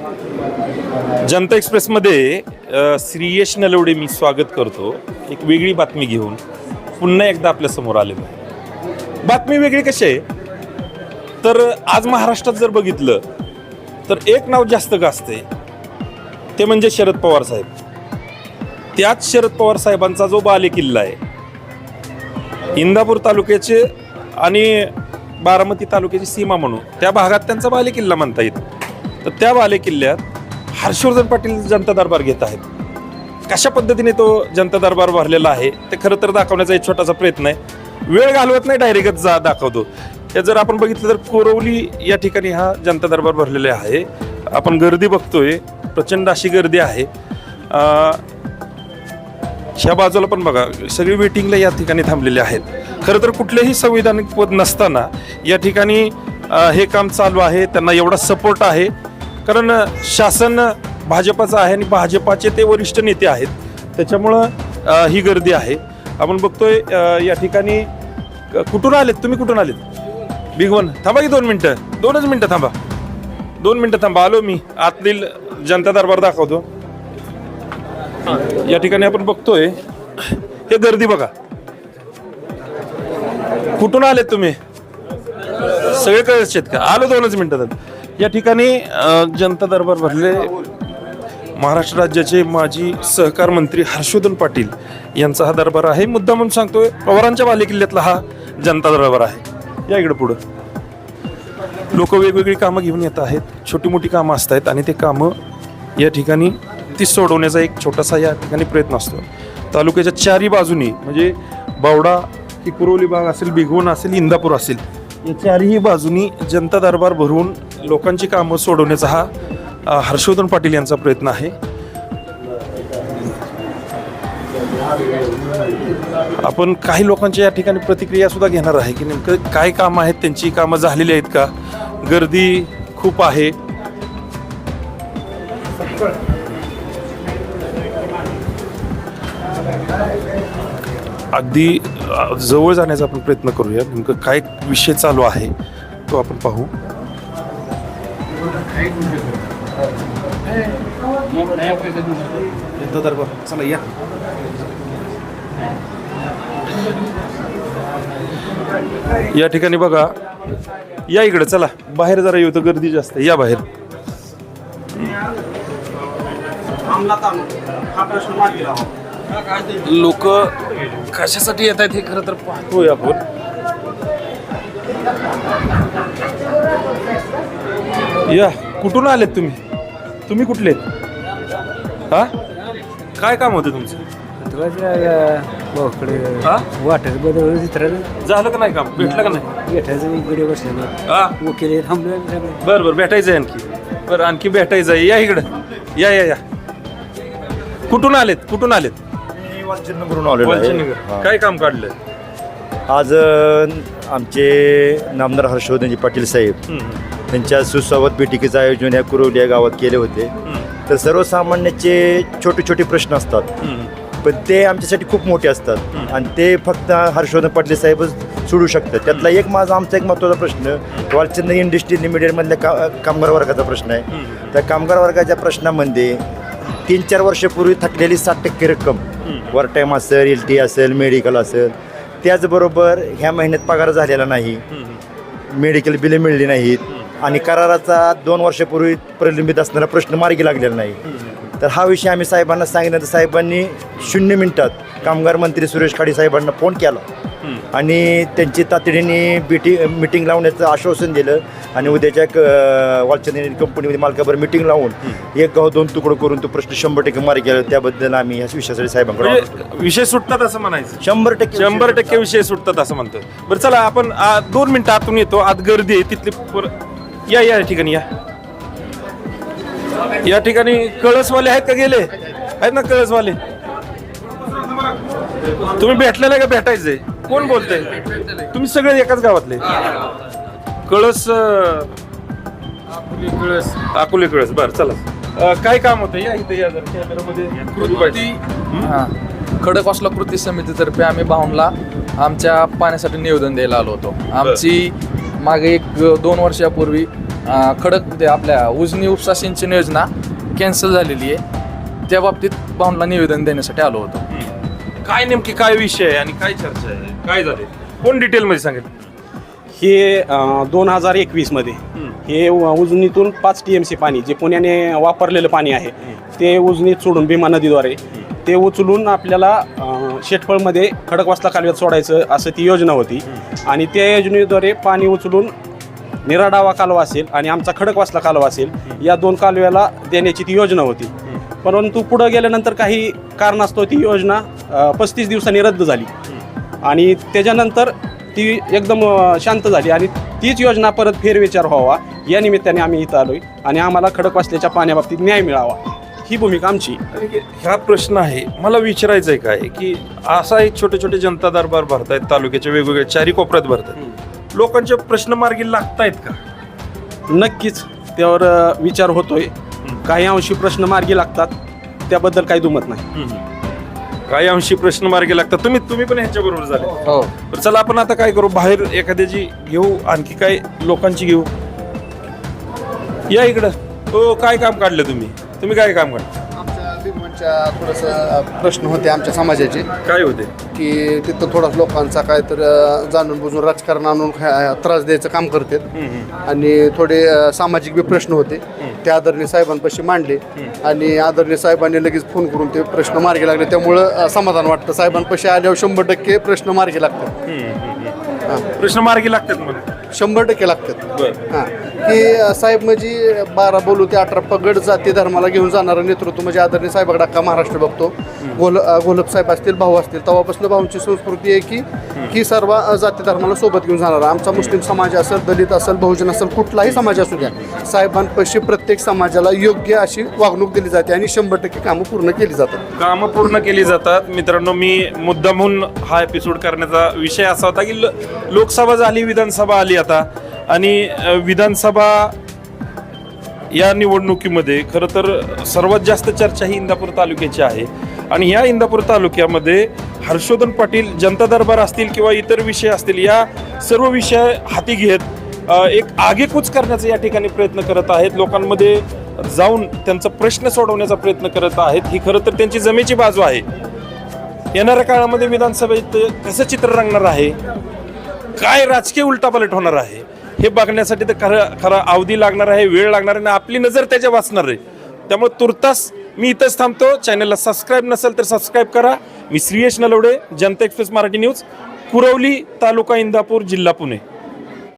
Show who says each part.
Speaker 1: जनता एक्सप्रेसमध्ये श्रीयश नलवडे मी स्वागत करतो. एक वेगळी बातमी घेऊन पुन्हा एकदा आपल्यासमोर आलेलो आहे. बातमी वेगळी कशी आहे? तर आज महाराष्ट्रात जर बघितलं तर एक नाव जास्त गाजते ते म्हणजे शरद पवार साहेब. त्याच शरद पवार साहेबांचा जो बाले किल्ला आहे इंदापूर तालुक्याचे आणि बारामती तालुक्याची सीमा म्हणून त्या भागात त्यांचा बाले किल्ला म्हणता येतो. तर त्या बाले किल्ल्यात हर्षवर्धन पाटील जनता दरबार घेत आहेत. कशा पद्धतीने तो जनता दरबार भरलेला आहे ते खरं तर दाखवण्याचा एक छोटासा प्रयत्न आहे. वेळ घालवत नाही डायरेक्टच जा दाखवतो. हे जर आपण बघितलं तर कोरवली या ठिकाणी हा जनता दरबार भरलेला आहे. आपण गर्दी बघतोय प्रचंड अशी गर्दी आहे. ह्या बाजूला पण बघा सगळी वेटिंगला या ठिकाणी थांबलेले आहेत. खरं तर कुठलेही संविधानिक पद नसताना या ठिकाणी हे काम चालू आहे त्यांना एवढा सपोर्ट आहे. कारण शासन भाजपाचं आहे आणि भाजपाचे ते वरिष्ठ नेते आहेत. त्याच्यामुळं ही गर्दी आहे. आपण बघतोय या ठिकाणी कुठून आलेत? तुम्ही कुठून आलेत? बिगवन थांबा की दोन मिनटं. दोनच मिनटं थांबा. दोन मिनटं थांबा. आलो मी. आतील जनता दरबार दाखवतो. या ठिकाणी आपण बघतोय हे गर्दी बघा. कुठून आलेत तुम्ही? सगळे कळत का? आलो दोनच मिनिटात या ठिकाणी जनता दरबार भरले महाराष्ट्र राज्याचे माजी सहकार मंत्री हर्षवर्धन पाटील यांचा हा दरबार आहे. मुद्दा म्हणून सांगतोय पवारांच्या बालेकिल्ल्यातला हा जनता दरबार आहे. या इकडं पुढं. लोक वेगवेगळी कामं घेऊन येत आहेत छोटी मोठी कामं असत आहेत आणि ते कामं या ठिकाणी ती सोडवण्याचा एक छोटासा या ठिकाणी प्रयत्न असतो. तालुक्याच्या चारही बाजूनी म्हणजे बावडा की कुरोली भाग असेल बिगवण असेल इंदापूर असेल या चारही बाजूनी जनता दरबार भरून लोकांची कामं सोडवण्याचा हा हर्षवर्धन पाटील यांचा प्रयत्न आहे. आपण काही लोकांच्या या ठिकाणी प्रतिक्रिया सुद्धा घेणार आहे की नेमकं काय कामं आहेत त्यांची कामं झालेली आहेत का? गर्दी खूप आहे. अगदी जवळ जाण्याचा आपण प्रयत्न करूया. नेमकं काय विषय चालू आहे तो आपण पाहू. चला या या ठिकाणी बघा. या इकडे चला. बाहेर जरा येऊ तर गर्दी जास्त या बाहेर. लोक कशासाठी येत आहेत हे खरं तर पाहतोय आपण. या. कुठून आलेत तुम्ही? तुम्ही कुठले? हा? काय काम होतं तुमचं? हा?
Speaker 2: वाटर बदल चित्राचं.
Speaker 1: झालं का नाही काम? भेटलं का नाही?
Speaker 2: भेटायचं इकडे बसलेलं.
Speaker 1: हा?
Speaker 2: वकील थांबलो
Speaker 1: बरं बरं भेटायचं आहे आणखी. बरं आणखी भेटायचं आहे. या इकडं. या या या. कुठून आलेत? कुठून आलेत?
Speaker 3: मी वालचंदनगरून आलेलो आहे.
Speaker 1: वंचनगर. काय काम काढलं
Speaker 3: आज अ, आमचे नामदार हर्षवर्धनजी पाटील साहेब
Speaker 1: हम्म,
Speaker 3: त्यांच्या सुस्वागत बैठकीचं आयोजन या कुरवली या गावात केले होते. तर सर्वसामान्याचे छोटे छोटे प्रश्न असतात. पण ते आमच्यासाठी खूप मोठे असतात. आणि ते फक्त हर्षवर्धन पाटील साहेबच सोडू शकतात. त्यातला एक माझा आमचा एक महत्त्वाचा प्रश्न वालचंद इंडस्ट्री लिमिटेडमधल्या का कामगार वर्गाचा प्रश्न आहे. त्या कामगार वर्गाच्या प्रश्नामध्ये तीन चार वर्षापूर्वी थकलेली साठ टक्के रक्कम वर टाईम असेल एल टी असेल मेडिकल असेल त्याचबरोबर ह्या महिन्यात पगार झालेला नाही. मेडिकल बिले मिळली नाहीत. आणि कराराचा दोन वर्षापूर्वी प्रलंबित असणारा प्रश्न मार्गी लागलेला नाही. तर हा विषय आम्ही साहेबांना सांगितलं तर साहेबांनी शून्य मिनिटात कामगार मंत्री सुरेश खाडी साहेबांना फोन केला. आणि त्यांची तातडीने बिटी मिटिंग लावण्याचं आश्वासन दिलं आणि उद्याच्या क- वालचंद कंपनीमध्ये मालकाबर मिटिंग लावून एक गाव दोन तुकडं करून तो प्रश्न शंभर टक्के मार्गी केला त्याबद्दल आम्ही ह्या विषयासाठी साहेबांकडे.
Speaker 1: म्हणजे विषय सुटतात असं म्हणायचं.
Speaker 3: शंभर टक्के
Speaker 1: शंभर टक्के विषय सुटतात असं म्हणतो बरं चला आपण दोन मिनिटं आतून येतो. आत गर्दी आहे तिथली या या ठिकाणी या. या ठिकाणी कळसवाले आहेत का गेले? आहेत ना कळसवाले? तुम्ही भेटलेला का? भेटायचंय. कोण बोलतंय? तुम्ही सगळे एकाच गावातले? कळस अं, अकोले कळस. बरं चला. काय काम होतं? या इथे या जरा कॅमेरामध्ये
Speaker 4: कृती हा. खडकवासला कृती समितीतर्फे आम्ही भाऊनला आमच्या पाण्यासाठी निवेदन द्यायला आलो होतो. आमची मागे एक दोन वर्षापूर्वी खडक ते आपल्या उजनी उपसा सिंचन योजना कॅन्सल झालेली आहे. त्या बाबतीत भाऊनला निवेदन देण्यासाठी आलो होतो.
Speaker 1: काय नेमकी काय विषय आहे आणि काय चर्चा आहे? काय झाले कोण डिटेल मध्ये सांगेल?
Speaker 5: हे दोन हजार एकवीसमध्ये हे उजनीतून पाच टी एम सी पाणी जे पुण्याने वापरलेलं पाणी आहे ते उजनीत सोडून भीमा नदीद्वारे ते उचलून आपल्याला शेटफळमध्ये खडकवासला कालव्यात सोडायचं असं ती योजना होती. आणि त्या योजनेद्वारे पाणी उचलून निराडावा कालवा असेल आणि आमचा खडकवासला कालवा असेल या दोन कालव्याला देण्याची ती योजना होती. परंतु पुढं गेल्यानंतर काही कारणास्तव ती योजना पस्तीस दिवसांनी रद्द झाली. आणि त्याच्यानंतर ती एकदम शांत झाली आणि तीच योजना परत फेरविचार व्हावा या निमित्ताने आम्ही इथं आलोय आणि आम्हाला खडकवासल्याच्या पाण्याबाबतीत न्याय मिळावा. ही भूमिका आमची.
Speaker 1: ह्या प्रश्न आहे. मला विचारायचं आहे काय की असा एक छोटे छोटे जनता दरबार भरतायत तालुक्याच्या वेगवेगळ्या चारी कोपऱ्यात भरतायत. लोकांचे प्रश्न मार्गी लागतायत का?
Speaker 5: नक्कीच त्यावर अ, विचार होतोय. काही अंशी प्रश्न मार्गी लागतात. त्याबद्दल काही दुमत नाही.
Speaker 1: काही अंशी प्रश्न मार्गी लागतात. तुम्ही तुम्ही पण ह्यांच्या बरोबर झाले.
Speaker 4: हो.
Speaker 1: तर चला आपण आता काय करू? बाहेर एखाद्याची घेऊ आणखी काय लोकांची घेऊ? या इकडं. हो काय काम काढलं तुम्ही? तुम्ही काय काम काढलं
Speaker 6: आमच्या थोडंसं प्रश्न होते आमच्या समाजाचे.
Speaker 1: काय होते?
Speaker 6: की तिथं थोडाच लोकांचा काय तर अ, जाणून बुजून राजकारण आणून खा- त्रास द्यायचं काम करतात. आणि थोडे अ, सामाजिक बी प्रश्न होते. ते आदरणीय साहेबांपाशी मांडले. आणि आदरणीय साहेबांनी लगेच फोन करून ते प्रश्न मार्गी लागले. त्यामुळं अ, समाधान वाटतं. साहेबांपाशी आल्यावर शंभर टक्के प्रश्न मार्गी लागतात.
Speaker 1: प्रश्न मार्गी लागतात मला
Speaker 6: शंभर टक्के लागतात.
Speaker 1: बरं.
Speaker 6: हां. की साहेब म्हणजे बारा बोलू ते अठरा पगड जाती धर्माला घेऊन जाणारं नेतृत्व म्हणजे आदरणीय साहेबाकडे अख्खा महाराष्ट्र बघतो. गोल अ, घोलप साहेब असतील भाऊ असतील तेव्हापासून भाऊंची संस्कृती आहे की की सर्व जाती धर्माला सोबत घेऊन जाणार. आमचा मुस्लिम समाज असेल दलित असेल बहुजन असेल कुठलाही समाज असू द्या साहेबांपाशी प्रत्येक समाजाला योग्य अशी वागणूक दिली जाते आणि शंभर टक्के कामं पूर्ण केली जातात.
Speaker 1: कामं पूर्ण केली जातात. मित्रांनो मी मुद्दामहून हा एपिसोड करण्याचा विषय असा होता की लोकसभा झाली विधानसभा आली. आता. आणि विधानसभा या निवडणुकीमध्ये खरं तर सर्वात जास्त चर्चा ही इंदापूर तालुक्याची आहे. आणि ह्या इंदापूर तालुक्यामध्ये हर्षवर्धन पाटील जनता दरबार असतील किंवा इतर विषय असतील या सर्व विषय हाती घेत एक आगेकूच करण्याचा या ठिकाणी प्रयत्न करत आहेत. लोकांमध्ये जाऊन त्यांचा प्रश्न सोडवण्याचा प्रयत्न करत आहेत. ही खरं तर त्यांची जमेची बाजू आहे. येणाऱ्या काळामध्ये विधानसभेत कसं चित्र रंगणार आहे? काय राजकीय उलटापालट होणार आहे? हे बघण्यासाठी तर खरं खरं अवधी लागणार आहे वेळ लागणार आहे आणि आपली नजर त्याच्या वाचणार आहे. त्यामुळे तुर्तास मी इथंच थांबतो. चॅनलला सबस्क्राईब नसेल तर सबस्क्राईब करा. मी श्रीयश नलवडे जनता एक्सप्रेस मराठी न्यूज कुरवली तालुका इंदापूर जिल्हा पुणे.